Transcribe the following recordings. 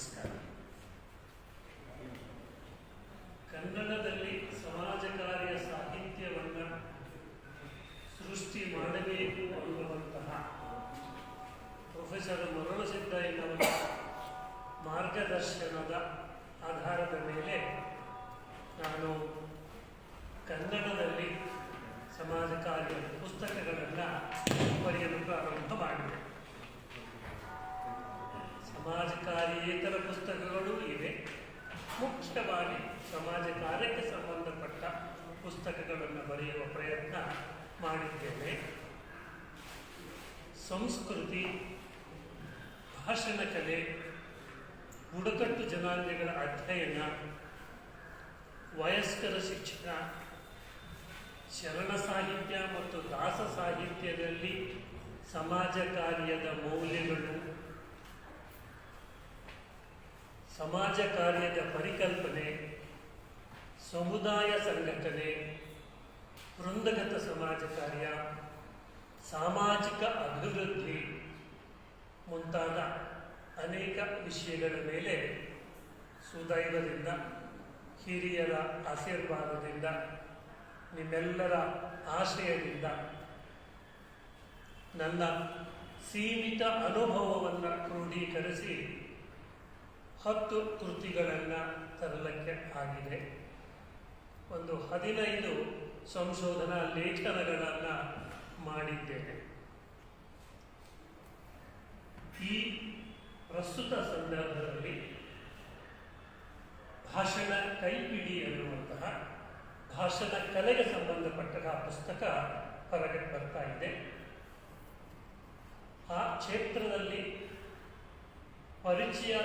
ನಮಸ್ಕಾರ. ಕನ್ನಡದಲ್ಲಿ ಸಮಾಜ ಕಾರ್ಯ ಸಾಹಿತ್ಯವನ್ನು ಸೃಷ್ಟಿ ಮಾಡಬೇಕು ಅನ್ನುವಂತಹ ಪ್ರೊಫೆಸರ್ ಮರಳಸಿದ್ದಯ್ಯನವರ ಮಾರ್ಗದರ್ಶನದ ಆಧಾರದ ಮೇಲೆ ನಾನು ಕನ್ನಡದಲ್ಲಿ ಸಮಾಜ ಕಾರ್ಯ ಪುಸ್ತಕಗಳನ್ನು ಬರೆಯಲು ಪ್ರಾರಂಭ ಪುಸ್ತಕಗಳೂ ಪುಸ್ತಕಗಳು ಇವೆ. ಮುಖ್ಯವಾಗಿ ಸಮಾಜ ಕಾರ್ಯಕ್ಕೆ ಸಂಬಂಧಪಟ್ಟ ಪುಸ್ತಕಗಳನ್ನು ಬರೆಯುವ ಪ್ರಯತ್ನ ಮಾಡಿದ್ದೇವೆ. ಸಂಸ್ಕೃತಿ, ಭಾಷಣ ಕಲೆ, ಬುಡಕಟ್ಟು ಜನಾಂಗಗಳ ಅಧ್ಯಯನ, ವಯಸ್ಕರ ಶಿಕ್ಷಣ, ಶರಣ ಸಾಹಿತ್ಯ ಮತ್ತು ದಾಸ ಸಾಹಿತ್ಯದಲ್ಲಿ ಸಮಾಜ ಕಾರ್ಯದ ಮೌಲ್ಯಗಳು ಸಮಾಜ ಕಾರ್ಯದ ಪರಿಕಲ್ಪನೆ, ಸಮುದಾಯ ಸಂಘಟನೆ, ವೃಂದಗತ ಸಮಾಜ ಕಾರ್ಯ, ಸಾಮಾಜಿಕ ಅಭಿವೃದ್ಧಿ ಮುಂತಾದ ಅನೇಕ ವಿಷಯಗಳ ಮೇಲೆ ಸುದೈವದಿಂದ, ಹಿರಿಯರ ಆಶೀರ್ವಾದದಿಂದ, ನಿಮ್ಮೆಲ್ಲರ ಆಶಯದಿಂದ ನನ್ನ ಸೀಮಿತ ಅನುಭವವನ್ನು ಕ್ರೋಢೀಕರಿಸಿ ಹತ್ತು ಕೃತಿಗಳನ್ನು ತರಲಿಕ್ಕೆ ಆಗಿದೆ. ಒಂದು ಹದಿನೈದು ಸಂಶೋಧನಾ ಲೇಖನಗಳನ್ನು ಮಾಡಿದ್ದೇನೆ. ಈ ಪ್ರಸ್ತುತ ಸಂದರ್ಭದಲ್ಲಿ ಭಾಷಣ ಕೈಪಿಡಿ ಎನ್ನುವಂತಹ ಭಾಷಣ ಕಲೆಗೆ ಸಂಬಂಧಪಟ್ಟ ಪುಸ್ತಕ ಹೊರಗೆ ಬರ್ತಾ ಇದೆ. ಆ ಕ್ಷೇತ್ರದಲ್ಲಿ ಪರಿಚಯ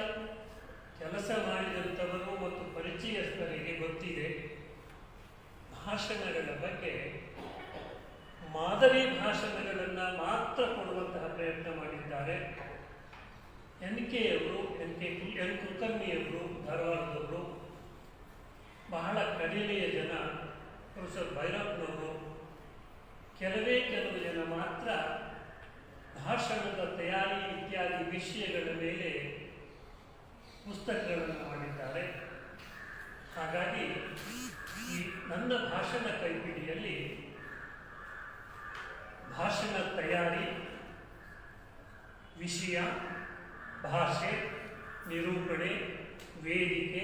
ಕೆಲಸ ಮಾಡಿದಂಥವರು ಮತ್ತು ಪರಿಚಯಸ್ಥರಿಗೆ ಗೊತ್ತಿದೆ, ಭಾಷಣಗಳ ಬಗ್ಗೆ. ಮಾದರಿ ಭಾಷಣಗಳನ್ನು ಮಾತ್ರ ಕೊಡುವಂತಹ ಪ್ರಯತ್ನ ಮಾಡಿದ್ದಾರೆ. ಎನ್ ಕೆ ಅವರು ಎನ್ ಕೆ ಎನ್ ಕುಲಕರ್ಣಿಯವರು ಧಾರವಾಡದವರು, ಬಹಳ ಕಡಿಮೆಯ ಜನ, ಪ್ರೊಫೆಸರ್ ಭೈರಪ್ಪನವರು, ಕೆಲವೇ ಕೆಲವು ಜನ ಮಾತ್ರ ಭಾಷಣದ ತಯಾರಿ ಇತ್ಯಾದಿ ವಿಷಯಗಳ ಮೇಲೆ ಪುಸ್ತಕಗಳನ್ನು ಮಾಡಿದ್ದಾರೆ. ಹಾಗಾಗಿ ಈ ನನ್ನ ಭಾಷಣ ಕೈಪಿಡಿಯಲ್ಲಿ ಭಾಷಣ ತಯಾರಿ, ವಿಷಯ, ಭಾಷೆ, ನಿರೂಪಣೆ, ವೇದಿಕೆ,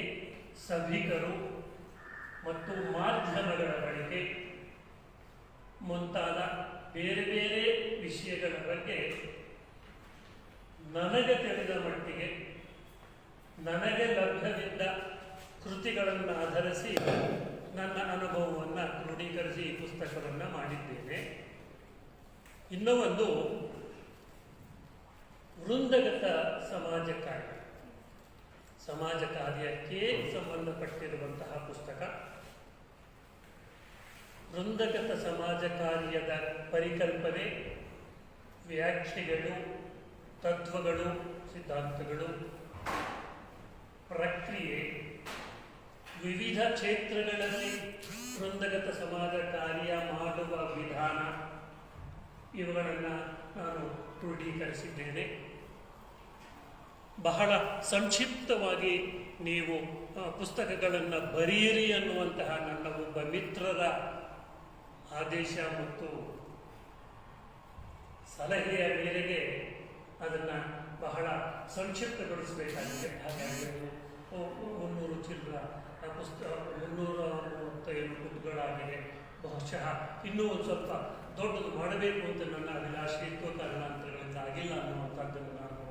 ಸಭಿಕರು ಮತ್ತು ಮಾಧ್ಯಮಗಳ ಬಳಕೆ ಮುಂತಾದ ಬೇರೆ ಬೇರೆ ವಿಷಯಗಳ ಬಗ್ಗೆ ನನಗೆ ತಿಳಿದ ಮಟ್ಟಿಗೆ ನನಗೆ ಲಭ್ಯವಿದ್ದ ಕೃತಿಗಳನ್ನು ಆಧರಿಸಿ ನನ್ನ ಅನುಭವವನ್ನು ಕ್ರೋಢೀಕರಿಸಿ ಈ ಪುಸ್ತಕವನ್ನು ಮಾಡಿದ್ದೇನೆ. ಇನ್ನೂ ಒಂದು ವೃಂದಗತ ಸಮಾಜ ಕಾರ್ಯ ಸಮಾಜ ಕಾರ್ಯಕ್ಕೆ ಸಂಬಂಧಪಟ್ಟಿರುವಂತಹ ಪುಸ್ತಕ. ವೃಂದಗತ ಸಮಾಜ ಕಾರ್ಯದ ಪರಿಕಲ್ಪನೆ, ವ್ಯಾಖ್ಯೆಗಳು, ತತ್ವಗಳು, ಸಿದ್ಧಾಂತಗಳು ಪ್ರಕ್ರಿಯೆ. ವಿವಿಧ ಕ್ಷೇತ್ರಗಳಲ್ಲಿ ವೃಂದಗತ ಸಮಾಜ ಕಾರ್ಯ ಮಾಡುವ ವಿಧಾನ. ಇವುಗಳನ್ನು ನಾನು ಕ್ರೋಢೀಕರಿಸಿದ್ದೇನೆ ಬಹಳ ಸಂಕ್ಷಿಪ್ತವಾಗಿ ನೀವು ಪುಸ್ತಕಗಳನ್ನು ಬರೆಯಿರಿ ಅನ್ನುವಂತಹ ನನ್ನ ಒಬ್ಬ ಮಿತ್ರರ ಆದೇಶ ಮತ್ತು ಸಲಹೆಯ ಮೇರೆಗೆ ಅದನ್ನು ಬಹಳ ಸಂಕ್ಷಿಪ್ತಗೊಳಿಸಬೇಕಾಗಿದೆ. ಹಾಗಾಗಿ ಮುನ್ನೂರು ಚಿಲ್ಲರ ಪುಸ್ತ ಮುನ್ನೂರ ಮೂವತ್ತೈದು ಪುಟಗಳಾಗಿದೆ ಬಹುಶಃ ಇನ್ನೂ ಒಂದು ಸ್ವಲ್ಪ ದೊಡ್ಡದು ಮಾಡಬೇಕು ಅಂತ ನನ್ನ ಅಭಿಲಾಷೆ ಇತ್ತು ಕಾರಣಾಂತರಗಳಿಂದ ಆಗಿಲ್ಲ ಅನ್ನುವಂಥದ್ದನ್ನು ನಾನು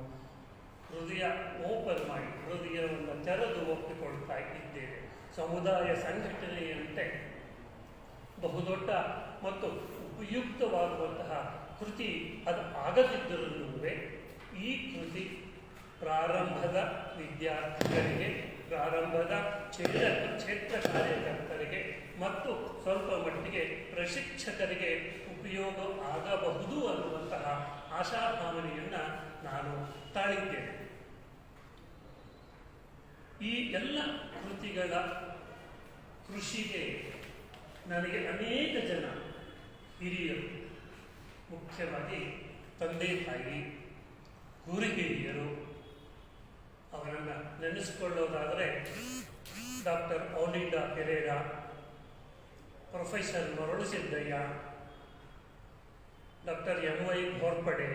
ಹೃದಯ ಓಪನ್ ಮಾಡಿ, ಹೃದಯವನ್ನು ತೆರೆದು ಒಪ್ಪಿಕೊಳ್ತಾ ಇದ್ದೇವೆ ಸಮುದಾಯ ಸಂಘಟನೆಯಂತೆ ಬಹುದೊಡ್ಡ ಮತ್ತು ಉಪಯುಕ್ತವಾಗುವಂತಹ ಕೃತಿ ಅದು ಆಗದಿದ್ದರೂ ಈ ಕೃತಿ ಪ್ರಾರಂಭದ ವಿದ್ಯಾರ್ಥಿಗಳಿಗೆ, ಪ್ರಾರಂಭದ ಕ್ಷೇತ್ರ ಕ್ಷೇತ್ರ ಕಾರ್ಯಕರ್ತರಿಗೆ ಮತ್ತು ಸ್ವಲ್ಪ ಮಟ್ಟಿಗೆ ಪ್ರಶಿಕ್ಷಕರಿಗೆ ಉಪಯೋಗ ಆಗಬಹುದು ಅನ್ನುವಂತಹ ಆಶಾಭಾವನೆಯನ್ನು ನಾನು ತಾಳಿದ್ದೇನೆ. ಈ ಎಲ್ಲ ಕೃತಿಗಳ ಕೃಷಿಗೆ ನನಗೆ ಅನೇಕ ಜನ ಹಿರಿಯರು, ಮುಖ್ಯವಾಗಿ ತಂದೆ ತಾಯಿ ಗುರು ಹಿರಿಯರು ಅವರನ್ನು ನೆನೆಸಿಕೊಳ್ಳೋದಾದರೆ doctor Olinda Pereira professor Marulasiddayya doctor M Y Ghorpade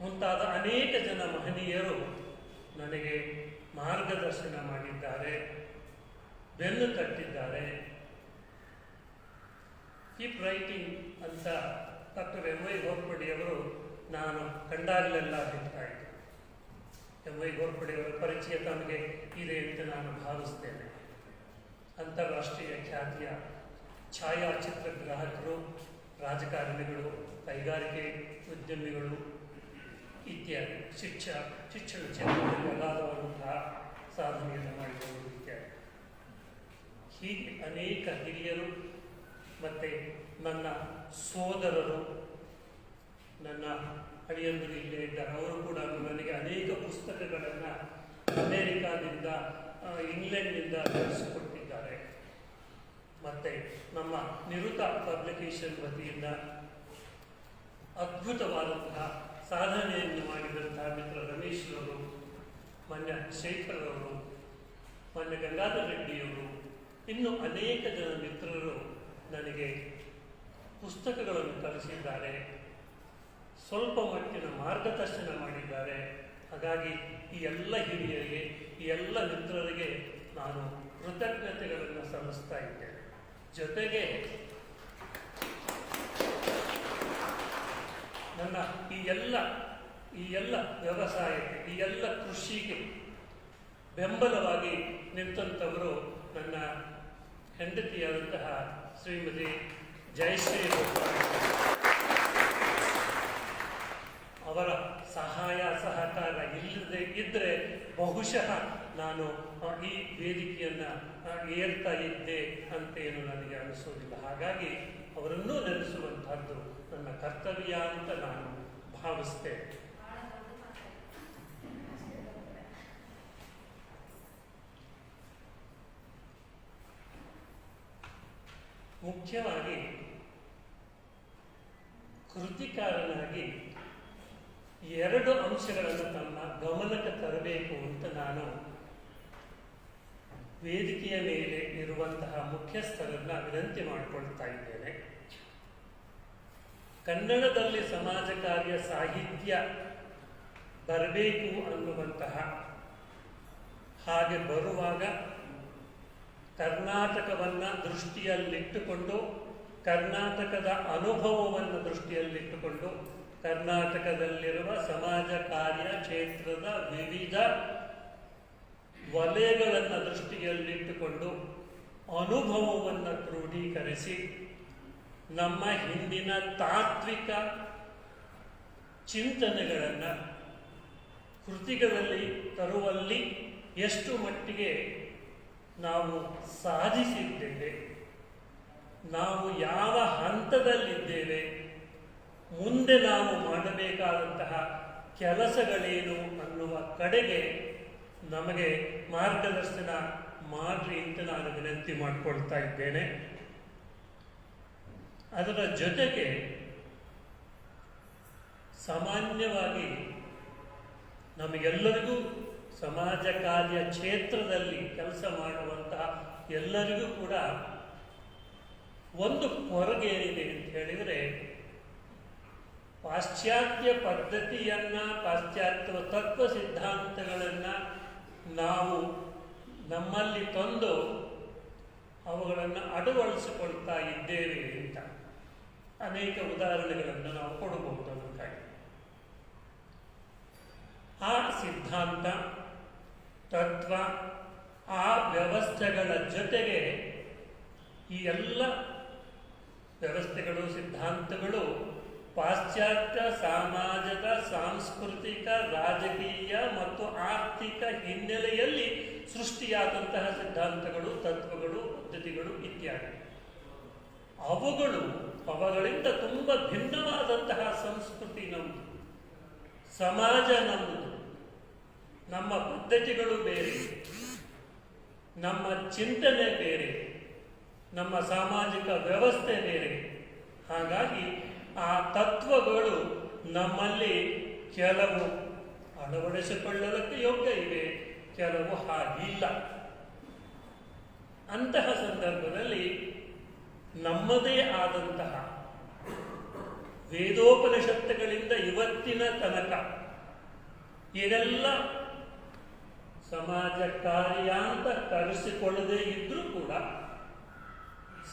ಮುಂತಾದ ಅನೇಕ ಜನ ಮಹನೀಯರು ನನಗೆ ಮಾರ್ಗದರ್ಶನ ಮಾಡಿದ್ದಾರೆ, ಬೆನ್ನು ತಟ್ಟಿದ್ದಾರೆ ಕೀಪ್ ರೈಟಿಂಗ್ ಅಂತ ಡಾಕ್ಟರ್ ಎಂ ವೈ ಘೋರ್ಪಡೆಯವರು ನಾನು ಕಂಡಾಗಲೆಲ್ಲ ಎಂ ವೈ ಘೋರ್ಪಡಿಯವರ ಪರಿಚಯ ತಮಗೆ ಇದೆ ಅಂತ ನಾನು ಭಾವಿಸ್ತೇನೆ. ಅಂತಾರಾಷ್ಟ್ರೀಯ ಖ್ಯಾತಿಯ ಛಾಯಾಚಿತ್ರ ಗ್ರಾಹಕರು, ರಾಜಕಾರಣಿಗಳು, ಕೈಗಾರಿಕೆ ಉದ್ಯಮಿಗಳು ಇತ್ಯಾದಿ. ಶಿಕ್ಷ, ಶಿಕ್ಷಣ ಕ್ಷೇತ್ರದಲ್ಲಿ ಅಗಾಧವಾದಂತಹ ಸಾಧನೆಯನ್ನು ಮಾಡಿದವರು ಇತ್ಯಾದಿ ಹೀಗೆ ಅನೇಕ ಹಿರಿಯರು ಮತ್ತು ನನ್ನ ಸೋದರರು, ನನ್ನ ಅಳಿಯಂದರು ಇಲ್ಲೇ ಇದ್ದಾರೆ ಅವರು ಕೂಡ ನನಗೆ ಅನೇಕ ಪುಸ್ತಕಗಳನ್ನು ಅಮೇರಿಕಾದಿಂದ ಇಂಗ್ಲೆಂಡ್ನಿಂದ ತರಿಸಿಕೊಟ್ಟಿದ್ದಾರೆ. ಮತ್ತು ನಮ್ಮ ನಿರುತ ಪಬ್ಲಿಕೇಶನ್ ವತಿಯಿಂದ ಅದ್ಭುತವಾದಂತಹ ಸಾಧನೆಯನ್ನು ಮಾಡಿದಂತಹ ಮಿತ್ರ ರಮೇಶ್ ಅವರು ಮಾನ್ಯ ಶೇಖರ್ ಅವರು ಮಾನ್ಯ ಗಂಗಾಧರ ರೆಡ್ಡಿಯವರು, ಇನ್ನು ಅನೇಕ ಜನ ಮಿತ್ರರು ನನಗೆ ಪುಸ್ತಕಗಳನ್ನು ಕಲಿಸಿದ್ದಾರೆ ಸ್ವಲ್ಪ ಮಟ್ಟಿನ ಮಾರ್ಗದರ್ಶನ ಮಾಡಿದ್ದಾರೆ. ಹಾಗಾಗಿ ಈ ಎಲ್ಲ ಹಿರಿಯರಿಗೆ, ಈ ಎಲ್ಲ ಮಿತ್ರರಿಗೆ ನಾನು ಕೃತಜ್ಞತೆಗಳನ್ನು ಸಲ್ಲಿಸ್ತಾ ಇದ್ದೇನೆ. ಜೊತೆಗೆ ನನ್ನ ಈ ಎಲ್ಲ ಈ ಎಲ್ಲ ವ್ಯವಸಾಯಕ್ಕೆ, ಈ ಎಲ್ಲ ಕೃಷಿಗೆ ಬೆಂಬಲವಾಗಿ ನಿಂತಂಥವರು ನನ್ನ ಹೆಂಡತಿಯಾದಂತಹ ಶ್ರೀಮತಿ ಜಯಶ್ರೀ ಅವರ ಸಹಾಯ ಸಹಕಾರ ಇಲ್ಲದೆ ಇದ್ದರೆ ಬಹುಶಃ ನಾನು ಈ ವೇದಿಕೆಯನ್ನು ಏರ್ತಾ ಇದ್ದೆ ಅಂತೇನು ನನಗೆ ಅನಿಸೋದಿಲ್ಲ. ಹಾಗಾಗಿ ಅವರನ್ನೂ ನೆನೆಸುವಂತಹದ್ದು ನನ್ನ ಕರ್ತವ್ಯ ಅಂತ ನಾನು ಭಾವಿಸ್ತೇನೆ. ಮುಖ್ಯವಾಗಿ ಕೃತಿಕಾರನಾಗಿ ಎರಡು ಅಂಶಗಳನ್ನು ತಮ್ಮ ಗಮನಕ್ಕೆ ತರಬೇಕು ಅಂತ ನಾನು ವೇದಿಕೆಯ ಮೇಲೆ ಇರುವಂತಹ ಮುಖ್ಯಸ್ಥರನ್ನ ವಿನಂತಿ ಮಾಡಿಕೊಳ್ತಾ ಇದ್ದೇನೆ. ಕನ್ನಡದಲ್ಲಿ ಸಮಾಜ ಕಾರ್ಯ ಸಾಹಿತ್ಯ ಬರಬೇಕು ಅನ್ನುವಂತಹ ಹಾಗೆ ಬರುವಾಗ ಕರ್ನಾಟಕವನ್ನ ದೃಷ್ಟಿಯಲ್ಲಿಟ್ಟುಕೊಂಡು, ಕರ್ನಾಟಕದ ಅನುಭವವನ್ನು ದೃಷ್ಟಿಯಲ್ಲಿಟ್ಟುಕೊಂಡು ಕರ್ನಾಟಕದಲ್ಲಿರುವ ಸಮಾಜ ಕಾರ್ಯ ಕ್ಷೇತ್ರದ ವಿವಿಧ ವಲಯಗಳನ್ನು ದೃಷ್ಟಿಯಲ್ಲಿಟ್ಟುಕೊಂಡು ಅನುಭವವನ್ನು ಕ್ರೋಢೀಕರಿಸಿ ನಮ್ಮ ಹಿಂದಿನ ತಾತ್ವಿಕ ಚಿಂತನೆಗಳನ್ನು ಕೃತಿಗಳಲ್ಲಿ ತರುವಲ್ಲಿ ಎಷ್ಟು ಮಟ್ಟಿಗೆ ನಾವು ಸಾಧಿಸಿದ್ದೇವೆ, ನಾವು ಯಾವ ಹಂತದಲ್ಲಿದ್ದೇವೆ ಮುಂದೆ ನಾವು ಮಾಡಬೇಕಾದಂತಹ ಕೆಲಸಗಳೇನು ಅನ್ನುವ ಕಡೆಗೆ ನಮಗೆ ಮಾರ್ಗದರ್ಶನ ಮಾಡ್ರಿ ಅಂತ ನಾನು ವಿನಂತಿ ಮಾಡಿಕೊಳ್ತಾ ಇದ್ದೇನೆ. ಅದರ ಜೊತೆಗೆ ಸಾಮಾನ್ಯವಾಗಿ ನಮಗೆಲ್ಲರಿಗೂ ಸಮಾಜ ಕಾರ್ಯ ಕ್ಷೇತ್ರದಲ್ಲಿ ಕೆಲಸ ಮಾಡುವಂತಹ ಎಲ್ಲರಿಗೂ ಕೂಡ ಒಂದು ಕೊರಗೇನಿದೆ ಅಂತ ಹೇಳಿದರೆ ಪಾಶ್ಚಾತ್ಯ ಪದ್ಧತಿಯನ್ನ, ಪಾಶ್ಚಾತ್ಯ ತತ್ವ ಸಿದ್ಧಾಂತಗಳನ್ನು ನಾವು ನಮ್ಮಲ್ಲಿ ತಂದು ಅವುಗಳನ್ನು ಅಳವಡಿಸಿಕೊಳ್ತಾ ಇದ್ದೇವೆ ಅಂತ ಅನೇಕ ಉದಾಹರಣೆಗಳನ್ನು ನಾವು ಕೊಡಬಹುದು ಅದಕ್ಕಾಗಿ. ಆ ಸಿದ್ಧಾಂತ, ತತ್ವ, ಆ ವ್ಯವಸ್ಥೆಗಳ ಜೊತೆಗೆ ಈ ಎಲ್ಲ ವ್ಯವಸ್ಥೆಗಳು, ಸಿದ್ಧಾಂತಗಳು ಪಾಶ್ಚಾತ್ಯ ಸಮಾಜದ ಸಾಂಸ್ಕೃತಿಕ, ರಾಜಕೀಯ ಮತ್ತು ಆರ್ಥಿಕ ಹಿನ್ನೆಲೆಯಲ್ಲಿ ಸೃಷ್ಟಿಯಾದಂತಹ ಸಿದ್ಧಾಂತಗಳು, ತತ್ವಗಳು, ಪದ್ಧತಿಗಳು ಇತ್ಯಾದಿ. ಅವುಗಳು ಅವುಗಳಿಂದ ತುಂಬ ಭಿನ್ನವಾದಂತಹ ಸಂಸ್ಕೃತಿ ನಮ್ಮದು. ಸಮಾಜ ನಮ್ಮದು. ನಮ್ಮ ಪದ್ಧತಿಗಳು ಬೇರೆ. ನಮ್ಮ ಚಿಂತನೆ ಬೇರೆ. ನಮ್ಮ ಸಾಮಾಜಿಕ ವ್ಯವಸ್ಥೆ ಬೇರೆ. ಹಾಗಾಗಿ ಆ ತತ್ವಗಳು ನಮ್ಮಲ್ಲಿ ಕೆಲವು ಅಳವಡಿಸಿಕೊಳ್ಳಲಿಕ್ಕೆ ಯೋಗ್ಯ ಇವೆ, ಕೆಲವು ಹಾಗಿಲ್ಲ. ಅಂತಹ ಸಂದರ್ಭದಲ್ಲಿ ನಮ್ಮದೇ ಆದಂತಹ ವೇದೋಪನಿಷತ್ತುಗಳಿಂದ ಇವತ್ತಿನ ತನಕ ಇದೆಲ್ಲ ಸಮಾಜ ಕಾರ್ಯ ಅಂತ ಕರೆಸಿಕೊಳ್ಳದೇ ಇದ್ರೂ ಕೂಡ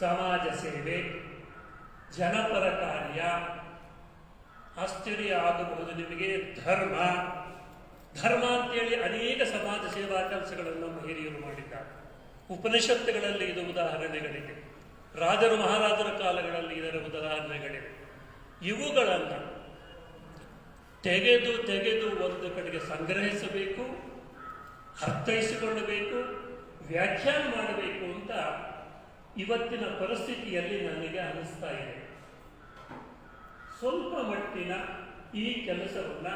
ಸಮಾಜ ಸೇವೆ ಜನಪರ ಕಾರ್ಯ, ಆಶ್ಚರ್ಯ ಆಗಬಹುದು ನಿಮಗೆ. ಧರ್ಮ ಧರ್ಮ ಅಂತೇಳಿ ಅನೇಕ ಸಮಾಜ ಸೇವಾ ಕೆಲಸಗಳನ್ನು ನಮ್ಮ ಮಾಡಿದ್ದಾರೆ. ಉಪನಿಷತ್ತುಗಳಲ್ಲಿ ಇದು ಉದಾಹರಣೆಗಳಿದೆ ರಾಜರು ಮಹಾರಾಜರ ಕಾಲಗಳಲ್ಲಿ ಇದರ ಉದಾಹರಣೆಗಳಿವೆ. ಇವುಗಳನ್ನು ತೆಗೆದು ತೆಗೆದು ಒಂದು ಕಡೆಗೆ ಸಂಗ್ರಹಿಸಬೇಕು, ಅರ್ಥೈಸಿಕೊಳ್ಳಬೇಕು, ವ್ಯಾಖ್ಯಾನ ಮಾಡಬೇಕು ಅಂತ ಇವತ್ತಿನ ಪರಿಸ್ಥಿತಿಯಲ್ಲಿ ನನಗೆ ಅನಿಸ್ತಾ ಇದೆ. ಸ್ವಲ್ಪ ಮಟ್ಟಿನ ಈ ಕೆಲಸವನ್ನು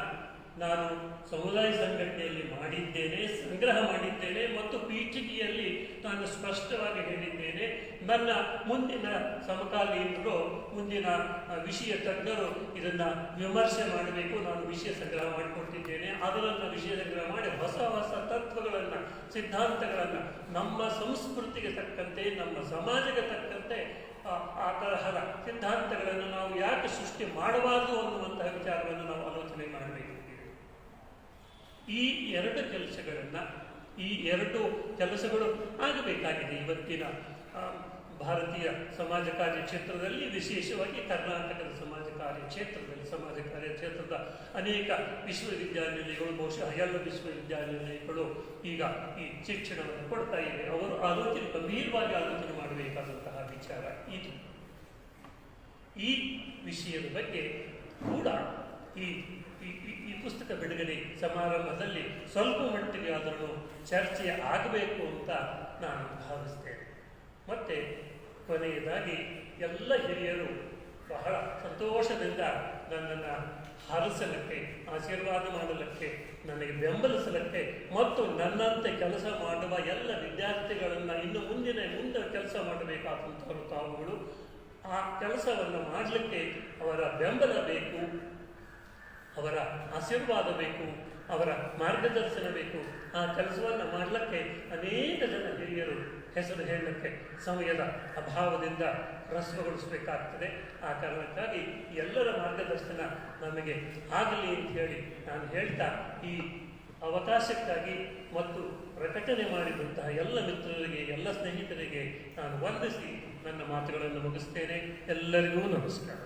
ನಾನು ಸಮುದಾಯ ಸಂಘಟನೆಯಲ್ಲಿ ಮಾಡಿದ್ದೇನೆ, ಸಂಗ್ರಹ ಮಾಡಿದ್ದೇನೆ ಮತ್ತು ಪೀಠಿಕೆಯಲ್ಲಿ ನಾನು ಸ್ಪಷ್ಟವಾಗಿ ಹೇಳಿದ್ದೇನೆ, ನನ್ನ ಮುಂದಿನ ಸಮಕಾಲೀನರು, ಮುಂದಿನ ವಿಷಯ ತಜ್ಞರು ಇದನ್ನು ವಿಮರ್ಶೆ ಮಾಡಬೇಕು, ನಾನು ವಿಷಯ ಸಂಗ್ರಹ ಮಾಡಿಕೊಡ್ತಿದ್ದೇನೆ ಅದರನ್ನು ವಿಷಯ ಸಂಗ್ರಹ ಮಾಡಿ ಹೊಸ ಹೊಸ ತತ್ವಗಳನ್ನು ಸಿದ್ಧಾಂತಗಳನ್ನು ನಮ್ಮ ಸಂಸ್ಕೃತಿಗೆ ತಕ್ಕಂತೆ ನಮ್ಮ ಸಮಾಜಕ್ಕೆ ತಕ್ಕಂತೆ ಆ, ತರಹದ ಸಿದ್ಧಾಂತಗಳನ್ನು ನಾವು ಯಾಕೆ ಸೃಷ್ಟಿ ಮಾಡಬಾರದು ಅನ್ನುವಂತಹ ವಿಚಾರವನ್ನು ನಾವು ಆಲೋಚನೆ ಮಾಡಬೇಕು ಈ ಎರಡು ಕೆಲಸಗಳನ್ನು ಈ ಎರಡು ಕೆಲಸಗಳು ಆಗಬೇಕಾಗಿದೆ ಇವತ್ತಿನ ಭಾರತೀಯ ಸಮಾಜ ಕಾರ್ಯ ಕ್ಷೇತ್ರದಲ್ಲಿ ವಿಶೇಷವಾಗಿ ಕರ್ನಾಟಕದ ಸಮಾಜ ಕಾರ್ಯ ಕ್ಷೇತ್ರದಲ್ಲಿ ಸಮಾಜ ಕಾರ್ಯಕ್ಷೇತ್ರದ ಅನೇಕ ವಿಶ್ವವಿದ್ಯಾನಿಲಯಗಳು, ಬಹುಶಃ ಎಲ್ಲ ವಿಶ್ವವಿದ್ಯಾನಿಲಯಗಳು ಈಗ ಈ ಶಿಕ್ಷಣವನ್ನು ಕೊಡ್ತಾ ಇವೆ. ಅವರು ಆಲೋಚನೆ, ಗಂಭೀರವಾಗಿ ಆಲೋಚನೆ ಮಾಡಬೇಕಾದಂತಹ ವಿಚಾರ ಇದು. ಈ ವಿಷಯದ ಬಗ್ಗೆ ಕೂಡ ಈ- ಈ ಪುಸ್ತಕ ಬಿಡುಗಡೆ ಸಮಾರಂಭದಲ್ಲಿ ಸ್ವಲ್ಪ ಮಟ್ಟಿಗೆ ಆದರೂ ಚರ್ಚೆ ಆಗಬೇಕು ಅಂತ ನಾನು ಭಾವಿಸ್ತೇನೆ. ಮತ್ತೆ ಕೊನೆಯದಾಗಿ ಎಲ್ಲ ಹಿರಿಯರು ಬಹಳ ಸಂತೋಷದಿಂದ ನನ್ನನ್ನು ಹರಿಸಲಿಕ್ಕೆ ಆಶೀರ್ವಾದ ಮಾಡಲಿಕ್ಕೆ ನನಗೆ ಬೆಂಬಲಿಸಲಿಕ್ಕೆ ಮತ್ತು ನನ್ನಂತೆ ಕೆಲಸ ಮಾಡುವ ಎಲ್ಲ ವಿದ್ಯಾರ್ಥಿಗಳನ್ನು ಇನ್ನು ಮುಂದಿನ ಮುಂದೆ ಕೆಲಸ ಮಾಡಬೇಕಾದಂಥವರು ತಾವುಗಳು, ಆ ಕೆಲಸವನ್ನು ಮಾಡಲಿಕ್ಕೆ ಅವರ ಬೆಂಬಲ ಬೇಕು, ಅವರ ಆಶೀರ್ವಾದ ಬೇಕು. ಅವರ ಮಾರ್ಗದರ್ಶನ ಬೇಕು. ಆ ಕೆಲಸವನ್ನು ಮಾಡಲಿಕ್ಕೆ ಅನೇಕ ಜನ ಹಿರಿಯರು ಹೆಸರು ಹೇಳಲಿಕ್ಕೆ ಸಮಯದ ಅಭಾವದಿಂದ ರಸಗೊಳಿಸಬೇಕಾಗ್ತದೆ ಆ ಕಾರಣಕ್ಕಾಗಿ ಎಲ್ಲರ ಮಾರ್ಗದರ್ಶನ ನಮಗೆ ಆಗಲಿ ಅಂತ ಹೇಳಿ ನಾನು ಹೇಳ್ತಾ ಈ ಅವಕಾಶಕ್ಕಾಗಿ ಮತ್ತು ಪ್ರಕಟಣೆ ಮಾಡಿದಂತಹ ಎಲ್ಲ ಮಿತ್ರರಿಗೆ, ಎಲ್ಲ ಸ್ನೇಹಿತರಿಗೆ ನಾನು ವಂದಿಸಿ ನನ್ನ ಮಾತುಗಳನ್ನು ಮುಗಿಸ್ತೇನೆ. ಎಲ್ಲರಿಗೂ ನಮಸ್ಕಾರ.